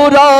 Lord, oh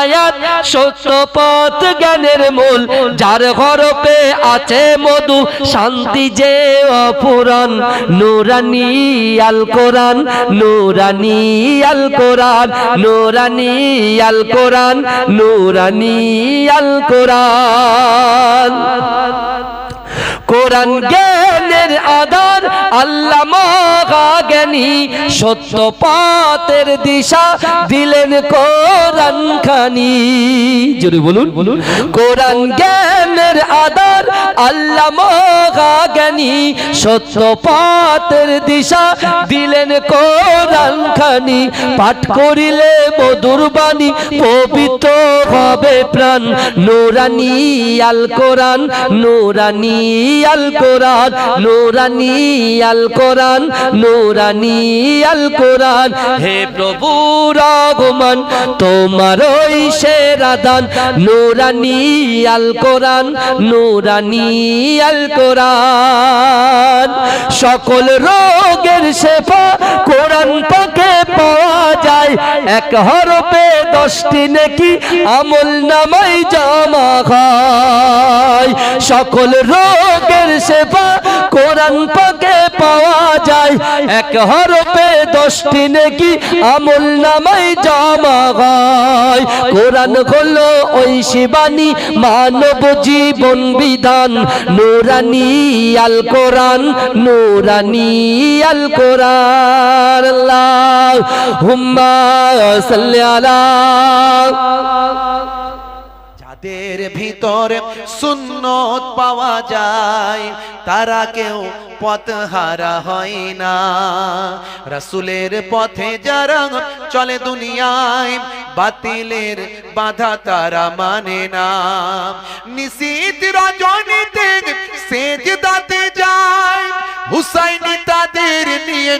আয়াত, সত্য পথ জ্ঞানের মূল। যার হরপে আছে মধু, শান্তি যে অপুরান নুরানি আল কোরআন, নুরানি আল কোরআন, নুরানি আল কোরআন, নুরানি আল কোরআন। কোরআন জ্ঞানের আধার আল্লাহ জ্ঞানী সত্য পাতের দিশা দিলেন কোরআন খানি। জোরে বলুন বলুন। কোরআন জ্ঞানের আধার আল্লাহ জ্ঞানী সত্য পাতের দিশা দিলেন কোরআন খানি। পাঠ করিলে মধুর বাণী পবিত্র হবে প্রাণ। নুরানি আল কোরআন, নুরানি আল কোরআন, নুরানি আল কোরআন, নুরানি আল কোরআন। হে প্রভু আগমন তোমার ওই সেরা দান। নুরানি আল কোরআন, নুরানি আল কোরআন। সকল রোগের শেফা এক হরপে দশটি নেকি আমল নামাই জমা খায়। সকল রোগের সেবা কোরআন পাকে পাওয়া যায়। এক হরপে দশটি নেকি আমল নামাই জমা খায়। কোরআন হলো ওই শিবানী মানব জীবন বিধান। নুরানি আল কোরআন, নুরানি আল কোরআন। আল্লাহ হুম্মা সাল্লি যাদের ভিতরে সুন্নত পাওয়া যায়। তারা কেউ পথ হারা হয় না। রাসুলের পথে যারা চলে দুনিয়ায়, বাতিলের বাধা তারা মানে না। নিশীত রজনীতে সেজ দাতে যায়। হুসাইনি তাদের নিয়ে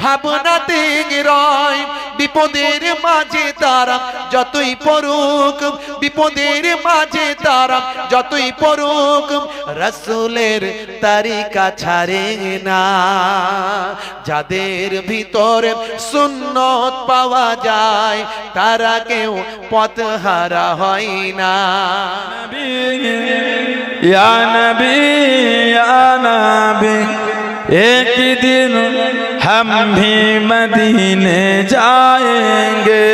ভাবনাতে রয়। বিপদের মাঝে তারা যতই পড়ুক, বিপদের মাঝে তারা যতই পড়ুক রসুলের তারিকা ছাড়ে না যাদের ভিতরে সুন্নত পাওয়া যায় তারা কেউ পথ হারা হয় না या नबी या नबी एक दिन हम भी मदीने जाएंगे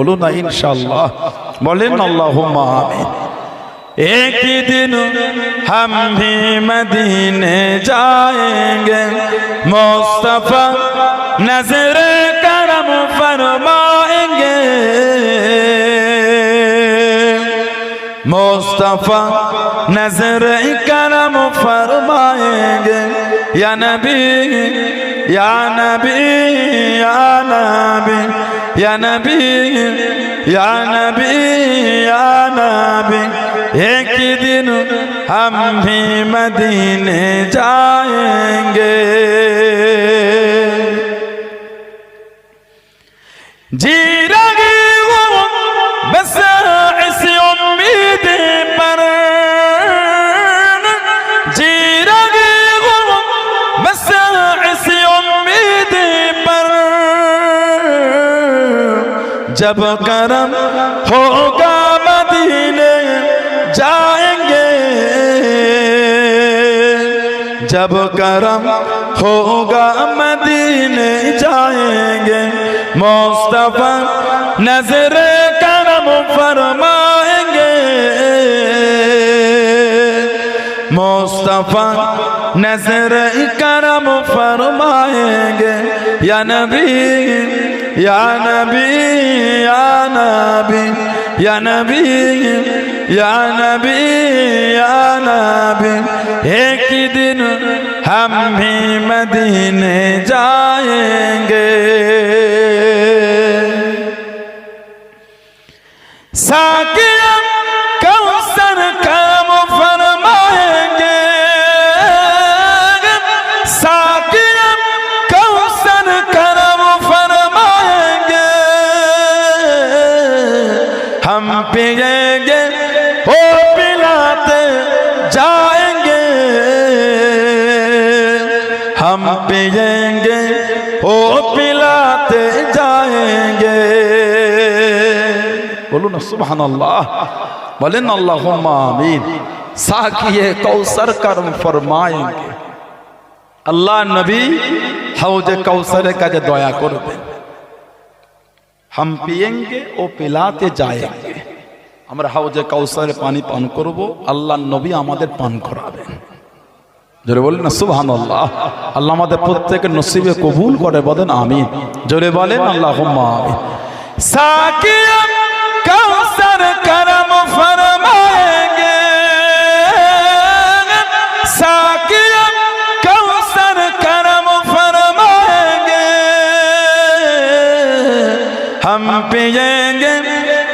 बोलो ना इंशाल्लाह बोले ना अल्लाहुम्मा आमीन एक ही दिन हम भी मदीने जाएंगे मुस्तफा नजर करम फरमाएंगे मुस्तफा नजर करम फरमाएंगे या नबी या नबी या नबी या नबी या नबी या नबी एक ही दिन हम भी मदीने जाएंगे جب کرم ہوگا مدینے جائیں گے۔ جب کرم ہوگا مدینے جائیں گے۔ مصطفیٰ نظر کرم فرمائیں گے۔ مصطفیٰ نظر کرم فرمائیں گے۔ یا نبی يا نبي يا نبي يا نبي يا نبي يا نبي ایک دن ہم بھی مدینے جائیں گے বলেন আমিন। সাকিয়ে ফরমায়েঙ্গে আল্লাহ নবী হাউজে দয়া হাম পিয়েঙ্গে ও যায়েঙ্গে। আমরা হাউজে পানি পান করব আল্লাহ নবী আমাদের পান করাবেন। জোরে বলেন সুবহান আল্লাহ আল্লাহ আমাদের প্রত্যেকের নসিবে কবুল করে বলেন আমি জোরে বলেন আল্লাহ সাকিয়া پیئیں گے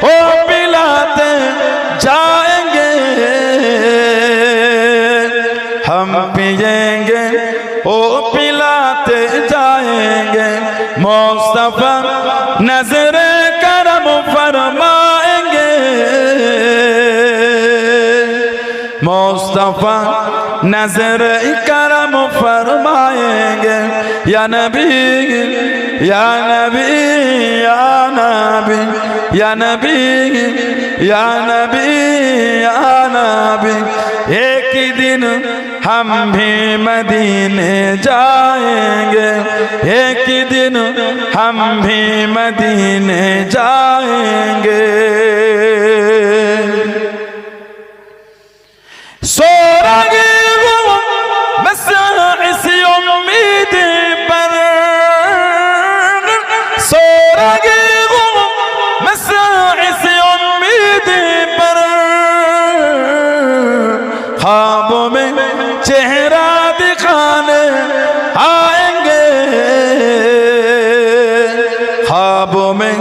ہو پلاتے جائیں گے۔ ہم پیئیں گے وہ پلاتے جائیں گے۔ مصطفیٰ نظر کرم فرمائیں گے۔ مصطفیٰ نظر کرم नबी या नबी या नबी या नबी या नबी या नबी एक ही दिन हम भी मदीने जाएंगे एक ही दिन हम भी मदीने जाएंगे خوابوں میں چہرہ دکھانے آئیں گے خوابوں میں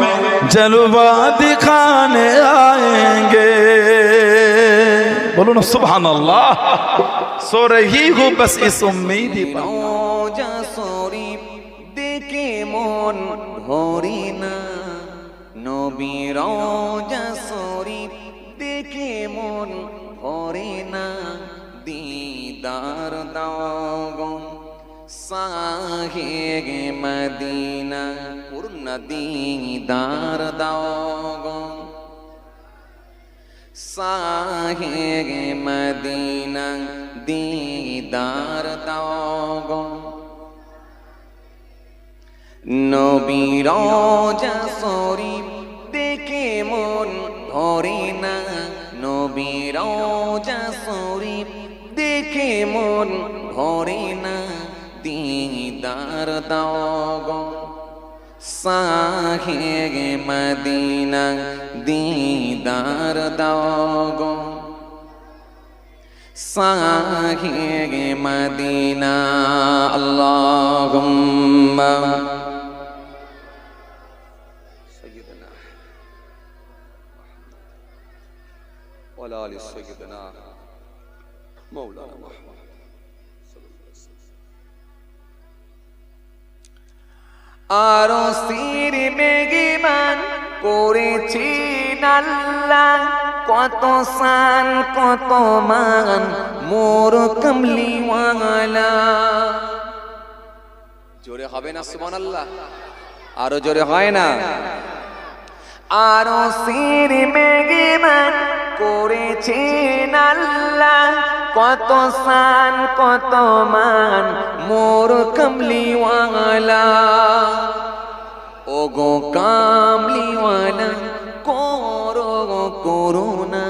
جلوہ دکھانے آئیں گے بولو نا سبحان اللہ سو رہی ہوں بس اس امید ہی নবী রোজা শরীফ দেখে মন ভরে না। দিদার দাও সাহে মদিনা, পূর্ণ দিদার দাও সাহে মদিনা, দিদার দাও নবীর শরীফ শরীফ দেখে মন ভরে না। দিদার দাও সাহে মদিনা দিদার দাও সাহে মদিনা আল্লাহুম্মা وعلى ال سيدنا مولانا محمد আরো সির মেঘিমান করেছি আল্লাহ কত সান কত মান মোর কমলিওয়ালা জোরে হবে না সুবহান আল্লাহ আরো জোরে হয় না আরো সির মেঘিমান করেছেন আল্লাহ। কত সান, কত মান, মোর কমলিওয়ালা। ও গো কামলিওয়ালা, করো করুণা।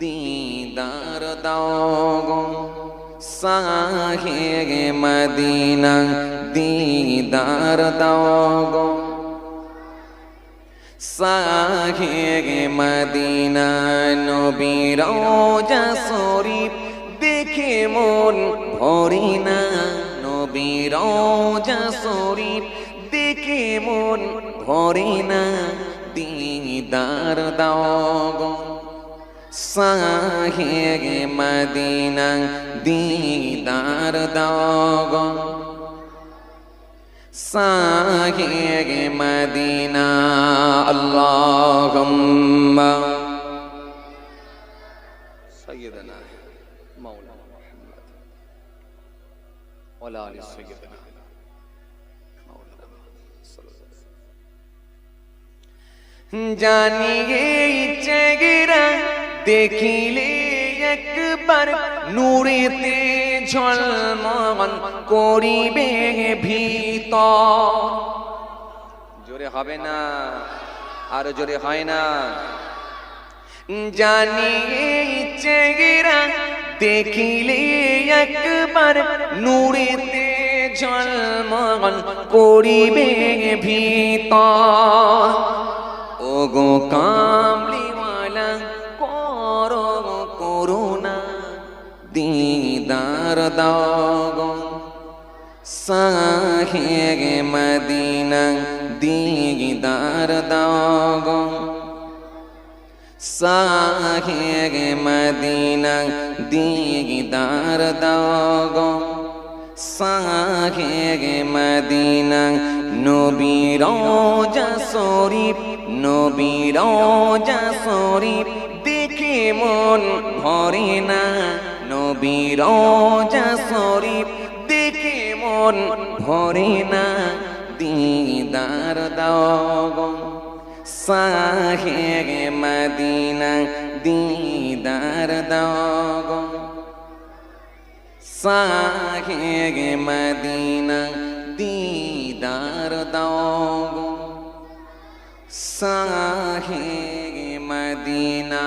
দিদার দাও গো সাহে মদিনা। দিদার দাও গো সাহে মদিনা নবীর শরীফ দেখে মন ভরি না। নবীর শরীফ দেখে মন ভরি না। দিদার দাও গো সাহে মদিনা, দিদার দাও সাহে মদিনা আল্লাহুম্মা। সাইয়্যিদানা মাওলানা মুহাম্মদ ওয়া আলি জানিয়ে ইচ্ছে গিরা দেখিলে একবার নূরেতে ঝলমল করিবে ভীত। জোরে হবে না, আরও জোরে হয় না। জানিয়ে চেগিরা দেখিলে একবার নূরেতে ঝলমল করিবে ভীত। ওগো কামলিওয়ালা দিদার দাও সাহে মদিনা দিদার দাও সাহে মদিনা দিদার দাও সাহে মদিনা নবীর শরীফ নবীর শরীফ দেখে মন ভরে না। নবীর শরীফ দেখে মন ভরে না। দিদার দাও সাহে মদিনা, দিদার দাও সাহে মদিনা, দিদার দাও সাহে মদিনা।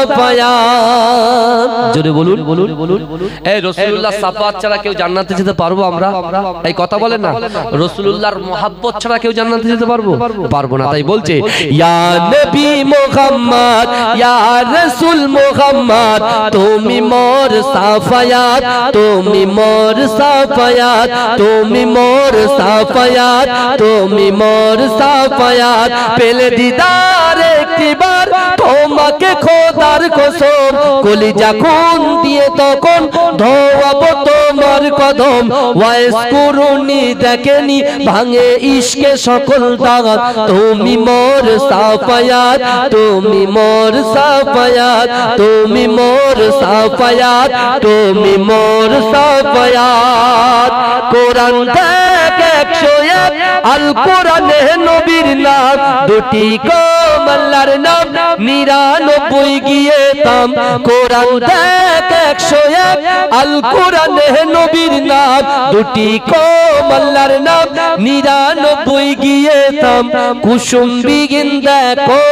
সাফায়াত জোরে বলুন বলুন বলুন এই রসুলুল্লাহ সাফাত ছাড়া কেউ জান্নাতে যেতে পারব আমরা? এই কথা বলেন না। রসুলুল্লাহর মোহাব্বত ছাড়া কেউ জান্নাতে যেতে পারব? পারব না। তাই বলছে ইয়া নবী মোহাম্মদ ইয়া রসুল মোহাম্মদ তুমি মোর সাফায়াত তুমি মোর সাফায়াত তুমি মোর সাফায়াত তুমি মোর সাফায়াত। পেলে দিদার একটিবার তোমাকে খোদার কসম, কলিজা খুন দিয়ে তখন ধোয়াবো তোমার কদম। ওয়াইস করুনি দেখেনি, ভাঙে ইশকে সকল দাগাত। তুমি মোর সাফায়াত, তুমি মোর সাফায়াত, তুমি মোর সাফায়াত, তুমি মোর সাফায়াত। কোরআন দেখ একশো এক আল কোরআনে নবীর নাম, দুটি কমল্লার নাম, নিরানব্বই গিয়ে তাম কোরআন দেখ একশো এক, আল কোরআনে নবীর নাম, দুটি কমল্লার নাম, নিরানব্বই গিয়ে তাম কুসুম বিগিন দেখো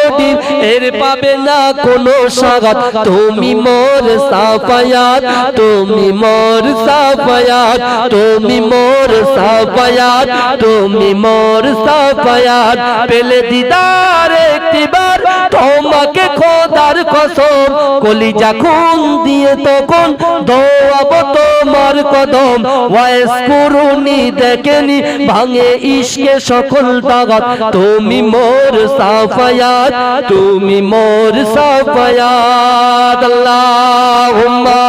এর পাবে না কোনো স্বাগত তুমি মোর সাফায়াত, তুমি মোর সাফায়াত, তুমি মোর সাফায়াত তুমি মোর সাফায়াত পেলে দিদার একটিবার। তোমাকে খোদার কসম কলিজা খুন দিয়ে তখন দোয়াব তোমার কদম। ওয়াইস করুনি দেখেনি ভাঙে ইশকে সকল তাগাত। তুমি মোর সাফায়াত তুমি মোর সাফায়াত। আল্লাহুম্মা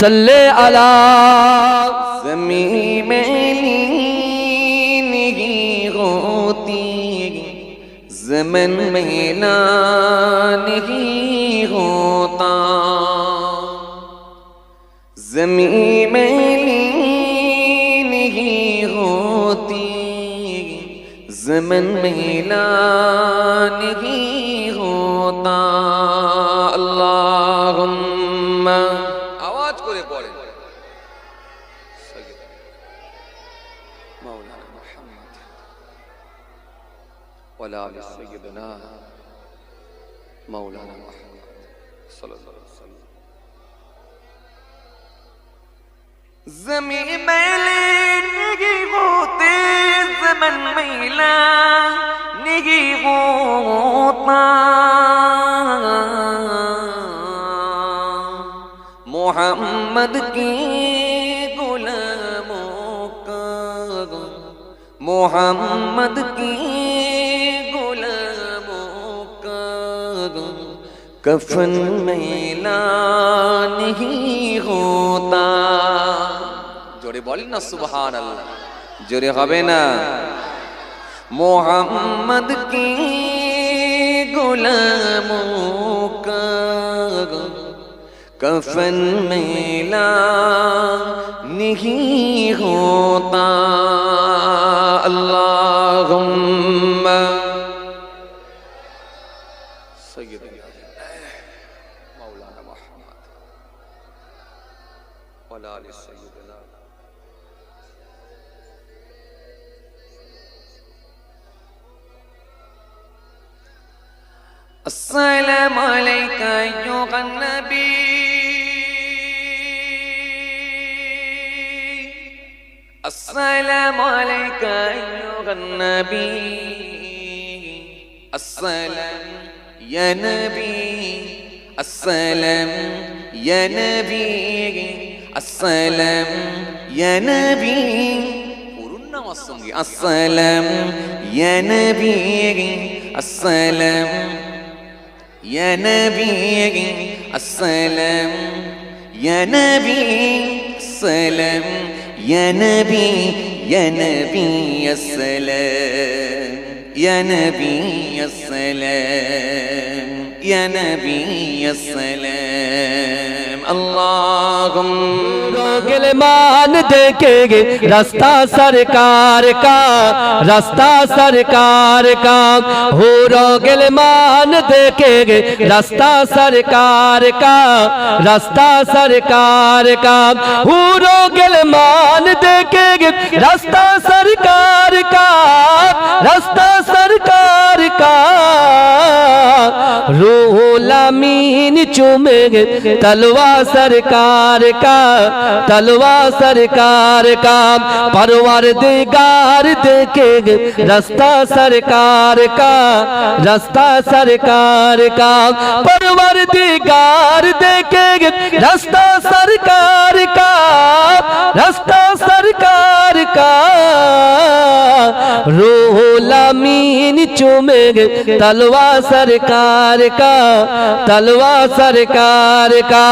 সাল্লি আলা जमी जमन मैला नहीं होता जमी मैली नहीं होती जमन मैला नहीं होता مولانا محمد. صلى الله عليه وسلم. زمین میلی نگی ہوتے زمن میلا نگی ہوتا محمد کی غلاموں کا محمد کی कफन मैला नहीं होता জোরে বলি না সুবহান আল্লাহ জোরে হবে না मोहम्मद की गुलामों का कफन मेला नहीं होता أيها النبي السلام يا نبي السلام يا نبي السلام يا نبي قولنا والصنغي السلام يا نبي السلام يا نبي السلام يا نبي السلام يا نبي يا نبي السلام يا نبي السلام يا نبي السلام گلمان دیکھیں گے رستہ سرکار کا، رستہ سرکار کا۔ ہو رو گلمان دیکھیں گے رستہ سرکار کا، رستہ سرکار کا۔ ہو رو گلمان دیکھیں گے رستہ سرکار کا، رستہ سرکار کا۔ روح لامین चूमेंगे तलवा सरकार का तलवा सरकार का परवर दिगार देखेंगे रास्ता सरकार का रास्ता सरकार का परवर दिगार देखेंगे रास्ता सरकार का रास्ता सरकार का रोलामीन चूमेंगे तलवा सरकार का तलवा सरकार का